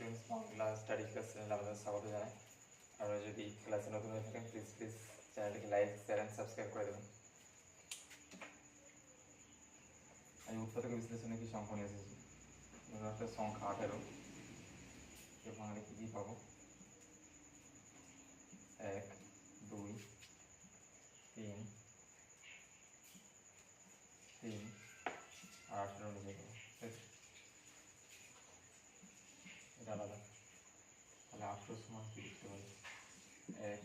Students Bangla study class আমাদের স্বাগত জানাই। আপনারা যদি ক্লাসে নতুন হয়ে থাকেন প্লিজ প্লিজ চ্যানেলটিকে লাইক শেয়ার অ্যান্ড সাবস্ক্রাইব করে দেবেন। আমি উৎপাদক বিশ্লেষণে কি সংখ্যা নিয়ে এসেছি? একটা সংখ্যা আঠেরো। এর বাংলা কী কী পাবো? এক, দুই, তিন আর আঠেরো নিজে পাবো ঠিক আছে? এটা আলাদা আঠেরো সমান কি লিখতে এক,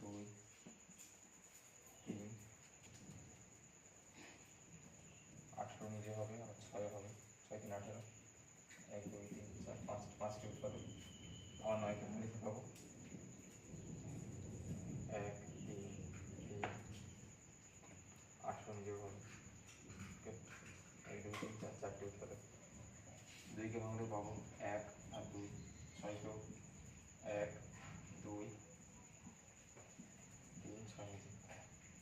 দুই, তিন, আঠেরো নিজে হবে আর ছয় হবে। ছয়, তিন, আঠেরো। এক, দুই, তিন, চার, পাঁচ, পাঁচটি উৎপাদক আমার নয়কে লিখতে পাবো এক তিন তিন, আঠেরো নিজেও হবে। এক, দুই, তিন, চার, চারটি উৎপাদক দুইকে ভাঙলে পাবো এক আর দুই। ছয়কেও এক দুই তিন ছয় নিচে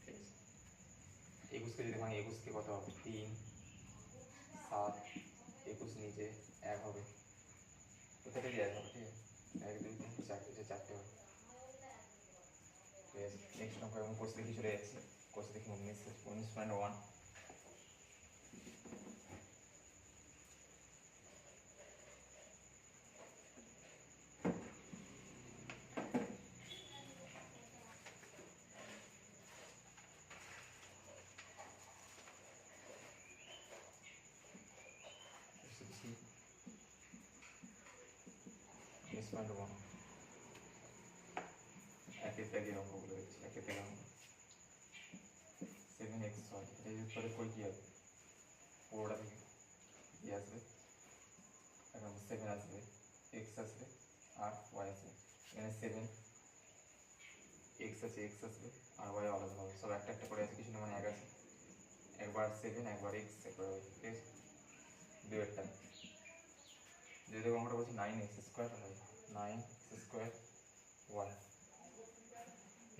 ঠিক আছে একুশকে যদি ভাঙি একুশকে কত হবে? তিন সাত একুশ নিচে এক হবে। প্রত্যেকটাই এক হবে? ঠিক আছে এক দুই তিন চারটে যে চারটে হবে। ঠিক আছে নেক্সট নম্বর এবং কোর্স দেখি চলে যাচ্ছি। কোর্স দেখি উনিশ উনিশ পয়েন্ট ওয়ান এসেছি পয়েন্ট ওয়ান থেকে অঙ্কগুলো দেখছি একের থেকে অঙ্ক সেভেন এক্স ছয় এটা ইউজ করে কই কী হবে পুরোটা থেকে কী আসবে এখন সেভেন আসবে এক্স আসবে আর ওয়াই আসবে এখানে সেভেন এক্স আছে এক্স আসবে আর ওয়াই আলাদা হবে সব একটা একটা করে আছে কিছু না মানে এক আছে। একবার সেভেন একবার এক্স একবার ওয়াই ঠিক আছে? দুয়েরটা যদি অঙ্কটা বলছি নাইন এক্স স্কোয়ার হয় নাইন এক্স স্কোয়ার ওয়াই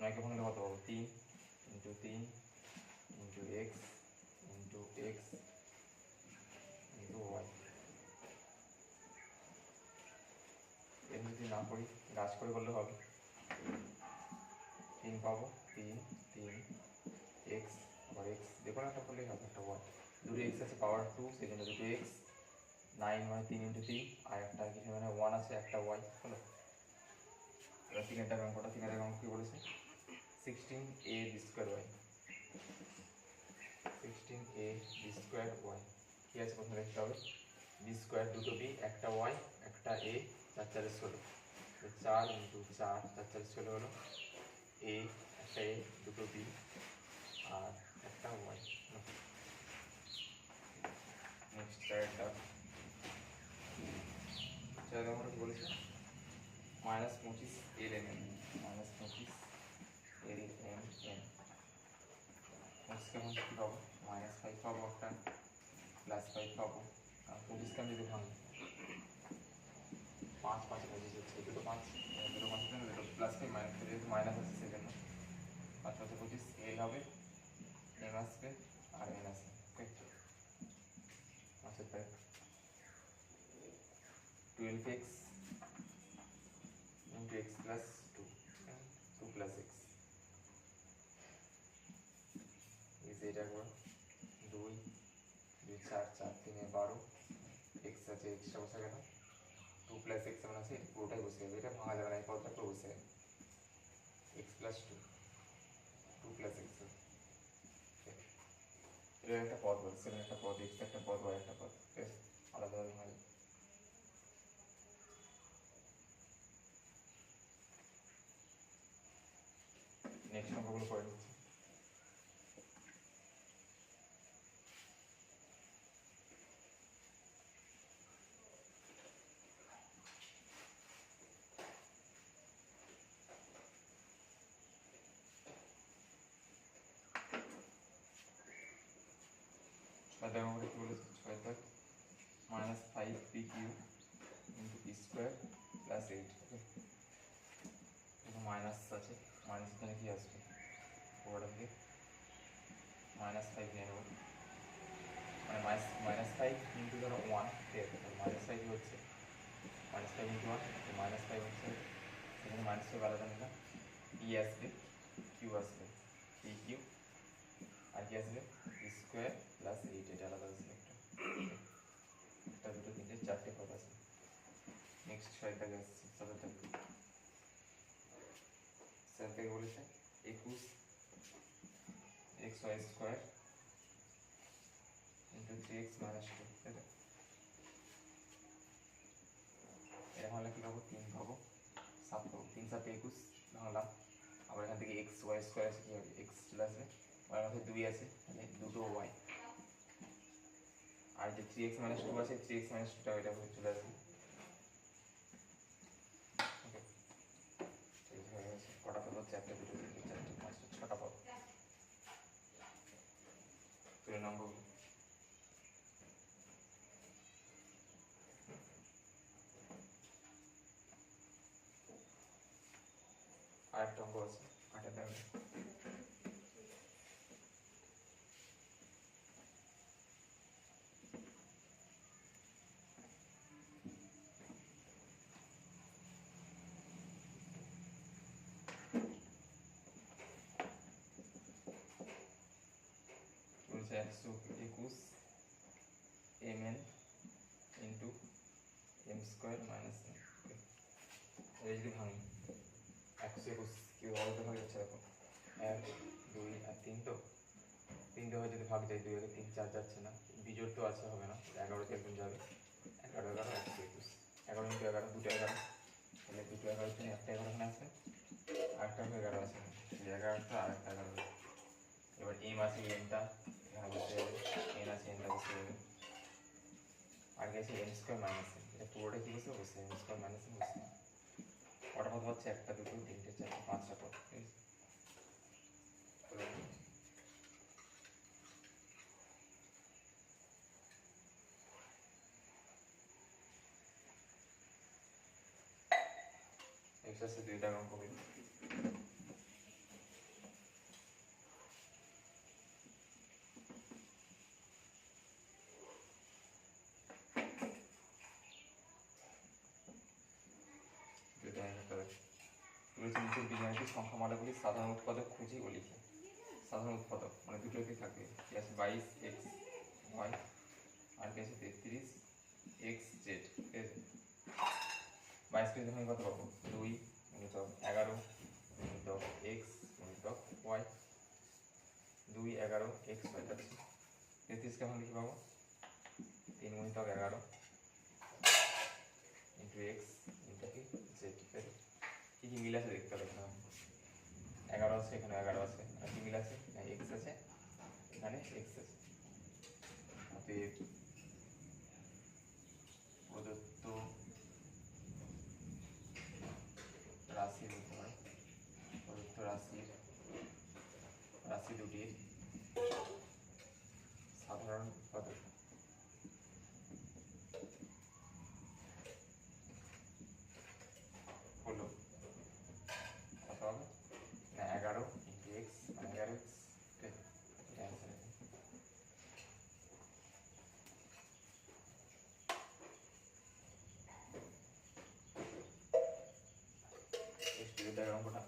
নয়কে ভাঙলে কত পাবো? তিন ইন্টু তিন into x into x into y এর যদি না করি গাছ করে করলে হবে? তিন পাবো, তিন তিন এক্স আবার এক্স দেখুন একটা করলেই হবে, একটা ওয়াই দুটো এক্স আছে পাওয়ার টু জন্য দুটো এক্স নাইন মানে তিন ইন্টু তিন আর একটা কিছু মানে ওয়ান আছে, একটা ওয়াই হলো। এবার তিনটা অঙ্কটা তিনটা অঙ্ক কী বলেছে? Sixteen a b square y sixteen a b square y কী আছে প্রথমে দেখতে হবে? বি স্কোয়ার দুটো বি একটা ওয়াই একটা এ চার চারের ষোলো। চার ইন্টু চার চার চারের ষোলো হলো। এ একটা এ দুটো বি আর একটা ওয়াই নেক্সট চারটা আমরা বলেছি? মাইনাস পঁচিশ এল এম এন। মাইনাস পঁচিশ এল এম এন। আমি কী পাবো? মাইনাস ফাইভ পাবো একটা, প্লাস ফাইভ পাবো। আর পঁচিশকে আমি যদি ভাঙি পাঁচ পাঁচ পঁচিশ হচ্ছে দুটো পাঁচ দুটো পাঁচ, দুটো প্লাস ফাইভ মাইনাস যেহেতু মাইনাস আছে সেজন্য পাঁচ পাঁচ, পঁচিশ, এল হবে এম আসবে, আর এন আসবে ওকে পাঁচের five twelve x into x plus 2 and 2 plus x. Is এটা একবার দুই দুই চার চার তিনে বারো এক্স আছে এক্সট্রা বসে গেল টু প্লাস এক্স এমন আছে এটা পুরোটাই বসে যাবে এটা ভাঙা যাবে না এই পদটা পুরো বসে যাবে x plus two two plus x এটা একটা পদ বলে সেভেন একটা পদ এক্স একটা পদ ওয়াই একটা পদ ঠিক আছে আলাদাভাবে ভাঙা যাবে অঙ্কগুলো করে নিচ্ছি minus five p q into p square plus minus আছে মাইনাস এখানে কি আসবে পুরোটা থেকে মাইনাস ফাইভ নিয়ে নেব মানে মাইনাস মাইনাস ফাইভ ইন্টু ধরো ওয়ান মাইনাস ফাইভ হচ্ছে minus five into one minus five হচ্ছে এখানে মাইনাস ফাইভ আলাদা নিলাম ই আসবে কিউ আসবে পি কিউ আর কি আসবে স্কোয়ার প্লাস এইট এটা আলাদা আসবে একটা একটা দুটো তিনটে চারটে পদ আছে নেক্সট ছয় দাগে আসছে সাতের দাগে সাত থেকে বলেছে? একুশ x y square into three x minus two এটা হলে কী পাবো? তিন পাবো। সাত পাবো। তিন সাথে একুশ ভাঙলাম আবার এখান থেকে এক্স ওয়াই স্কোয়ার আছে কী হবে এক্স চলে আসবে। ওয়াই মধ্যে দুই আছে, তাহলে দুটো ওয়াই। আর যে থ্রি এক্স মাইনাস টু আছে, থ্রি এক্স মাইনাস টুটা ওইটা চলে আসবে ওকে এই হয়ে গেছে কটা ভিডিও চারটে পাঁচটা ছটা পাবো তুলে নম্বর আরেকটা অঙ্ক আছে আটের দাগে বলছে একশো একুশ m n into m square minus m এটা যদি ভাঙি একশো একুশ কি অল্প ভাগ যাচ্ছে দেখো এক, দুই, আর তিন তো? তিনটে হয়ে যদি ভাগ যায়, দুই আগে তিন চার যাচ্ছে না। বিজোড় তো আছে, হবে না। এগারোতে একদম যাবে। এগারো এগারো একশো একুশ এগারো ইন্টু এগারো, দুটো এগারো। তাহলে দুটো এগারো জন্য একটা এগারো এখানে আসবে। আরেকটা এগারো আছে। এগারোটা আর একটা এগারো। এবার এম আছে এমটা বসে যাবে এন আছে এনটা বসে যাবে আর গেছে এম স্কোয়ার মাইনাস এন এটা পুরোটা কি বসে বসে এম স্কোয়ার মাইনাস এন বসে কটা পদ হচ্ছে একটা দুটো তিনটে চারটে পাঁচটা পদ ঠিক আছে তাহলে এক্স আছে দুইটা অঙ্ক করি দুইটা অঙ্ক করে রয়েছে নিচের বীজগাণিতিক সংখ্যা মালাগুলি সাধারণ উৎপাদক খুঁজি ও লিখি। সাধারণ উৎপাদক মানে দুটোতে থাকবে কি আছে বাইশ, এক্স, ওয়াই, আর কি আছে তেত্রিশ, এক্স, জেড ঠিক আছে বাইশ কে যখন কত পাবো? দুই, গুণিতক এগারো, গুণিতক এক্স, গুণিতক ওয়াই। দুই, এগারো, এক্স, ওয়াই পাচ্ছি তেত্রিশ কেমন লিখে পাবো? তিন গুণিতক এগারো, ইন্টু এক্স ইন্টু কি জেড ঠিক আছে কী কি মিল আছে দেখতে হবে এখানে এগারো আছে, এখানে এগারো আছে। আর কি মিল আছে? এক্স আছে, এখানে এক্স আছে প্রদত্ত রাশি বলতে পারে প্রদত্ত রাশির রাশি দুটির সাধারণ উৎপাদক হলো কত হবে না এগারো ইন্টু এক্স মানে এগারো এক্স এটা অ্যান্সার স্টুডেন্টের অঙ্কটা।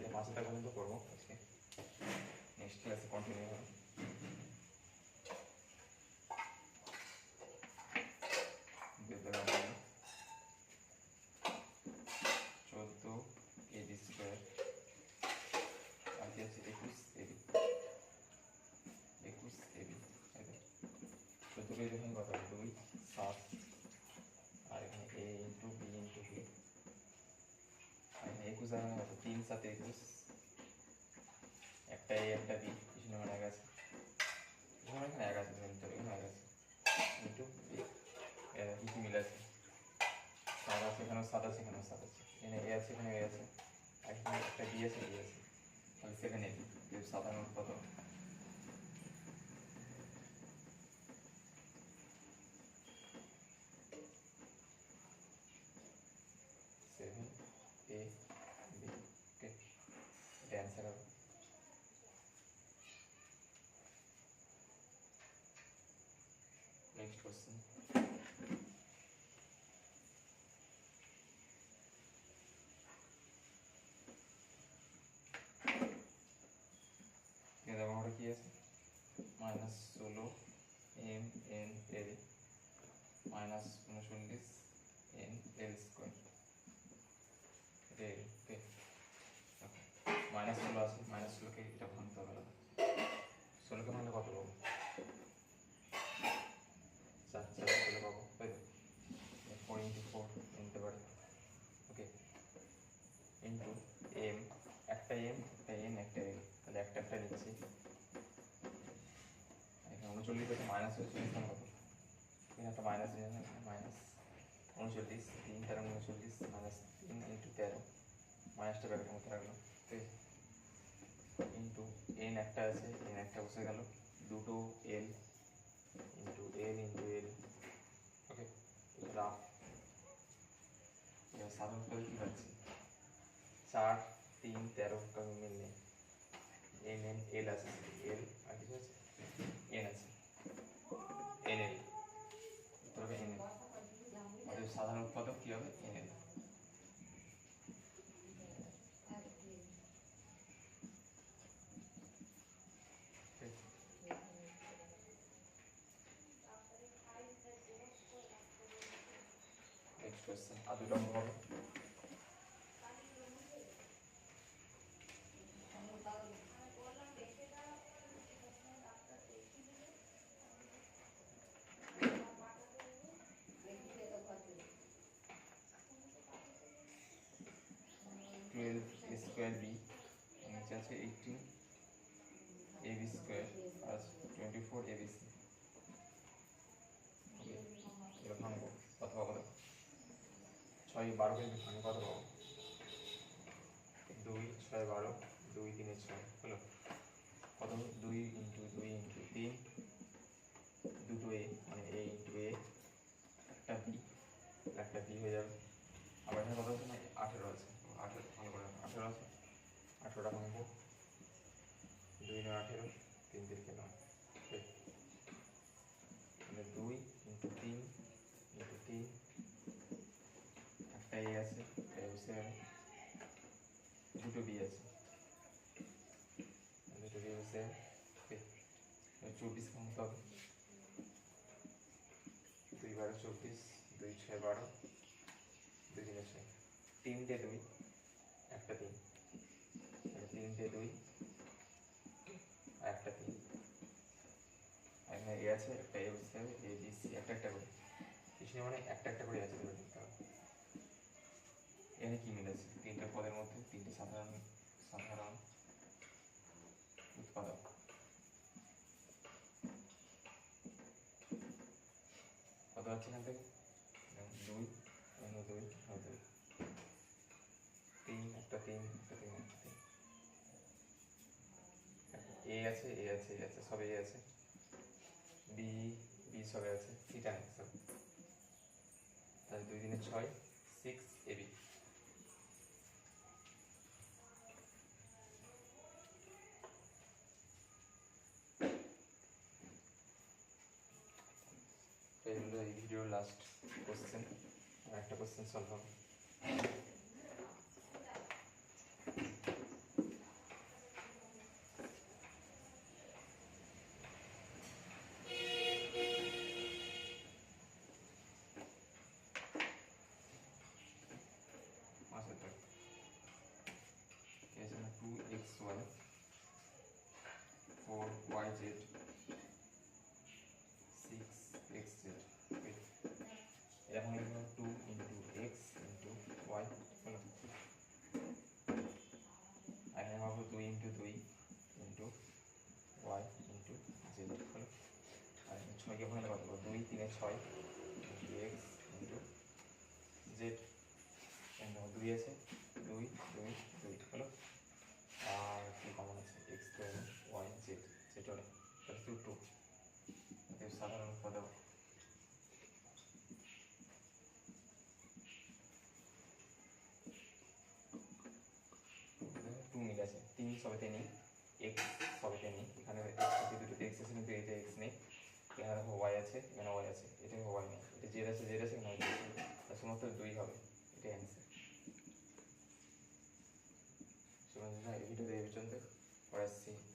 এই মাসেটা পর্যন্ত করব আজকে। নেক্সট ক্লাসে কন্টিনিউ হবে। চোদ্দ এবি স্কোয়ার আর কি আছে একুশ এবি একুশ এবি যখন কত হবে? দুই, সাত আর এখানে a into b into b আর এখানে একুশ কত তিন সাথে একুশ একটা এ একটা বি কৃষ্ণ মানে এক আছে আমার এখানে এক আছে ধরুন তো এখানে এক আছে এরা কি কি মিল আছে? সাত আছে এখানেও সাত আছে, এখানেও সাত আছে। এখানে এ আছে, এখানে এ আছে। একটা বি আছে বি আছে। তাহলে সেভেন এ কত? వస్తుంది లేదా వాడికి చేసి మైనస్ ষোলো এম এন এল মাইনাস উনচল্লিশ এন এল স্কোয়ার এটা ওকে মাইনাস ষোলো আছে মাইনাস ষোলোকে এটা ভাঙতে হবে ষোলোকে ভাঙলে কত উনচল্লিশ আছে মাইনাস হচ্ছে এখানে একটা মাইনাস মাইনাস উনচল্লিশ, তিন তেরো, উনচল্লিশ মাইনাস তিন ইন্টু তেরো। মাইনাসটা ব্যাকেটের মধ্যে রাখলাম, ঠিক ইন্টু এন একটা আছে এন একটা বসে গেল। দুটো l into l into l okay rough এবার সাধারণ করে কী পাচ্ছি? চার, তিন, তেরো কারণ মিল নেই। এন এন এল আছে এল সাধারণ উৎপাদক কী হবে? এন এল নেক্সট কোয়েশ্চেন আর দুটো হবে স্কোয়ার বি নিচে আছে eighteen A B square R twenty four a b c এটা ভাঙবো কত পাবো ছয় বারো কিন্তু ভাঙে কত পাবো দুই, ছয় বারো, দুই তিনে ছয়, হলো? কত? দুই ইন্টু দুই ইন্টু তিন, দুটো এ মানে এ ইন্টু এ একটা বি একটা বি হয়ে যাবে। আবার এখানে কত না আঠেরো আছে আঠেরো ভালো করে রাখো। আঠেরো আছে আঠেরোটা ভাঙবো দুই নয় আঠেরো, তিন তিরিকে নয়। ঠিক। মানে দুই ইন্টু তিন ইন্টু তিন। একটা এ আছে, একটা এ বসে গেল দুটো বি আছে। দুটো বি বসে গেল। ঠিক। এবার চব্বিশ ভাঙতে হবে। দুই বারো চব্বিশ, দুই ছয় বারো, দুই তিনে ছয় তিনটে দুই একটা তিন এবার তিনটে দুই আর একটা তিন আর এখানে এ আছে একটা এ বসতে হবে এ বি সি একটা একটা করে কিছু মানে একটা একটা করে আছে ধরে নিতে হবে এখানে কি মিল আছে? তিনটে পদের মধ্যে তিনটে সাধারণ সাধারণ উৎপাদক। কত হচ্ছে এখান থেকে? দুই। অন্য দুই দুই। তিন একটা তিন একটা তিন একটা তিন। এ আছে এ আছে এ আছে সবে এ আছে। বি বি সবে আছে থিটা সব তাহলে দুই দিনে ছয় সিক্স এবি এই ভিডিওর লাস্ট কোশ্চেন আর একটা কোশ্চেন সলভ হবে। 5 z 6 x z এরকম লিখব two into x into y. হলো এখানে পাবো দুই into 2 into y into z হলো আর ছয়কে ভাঙলে কত পাবো 2 3 6 ইনটু x ইনটু z. এখানে আছে। সাধারণ পদক। টু মিল আছে। তিন সবেতে নেই এক্স সবেতে নেই। এখানে এক্স আছে, দুটোতে এক্স আছে কিন্তু এতে এক্স নেই। এখানে দেখো ওয়াই আছে, এখানে ওয়াই আছে। এটা ওয়াই নেই। এটা জেড আছে জেড আছে, এখানে তার শুধুমাত্র দুই হবে। এটাই অ্যান্সার সুতরাং এই ভিডিওতে এই পর্যন্ত। ভিডিও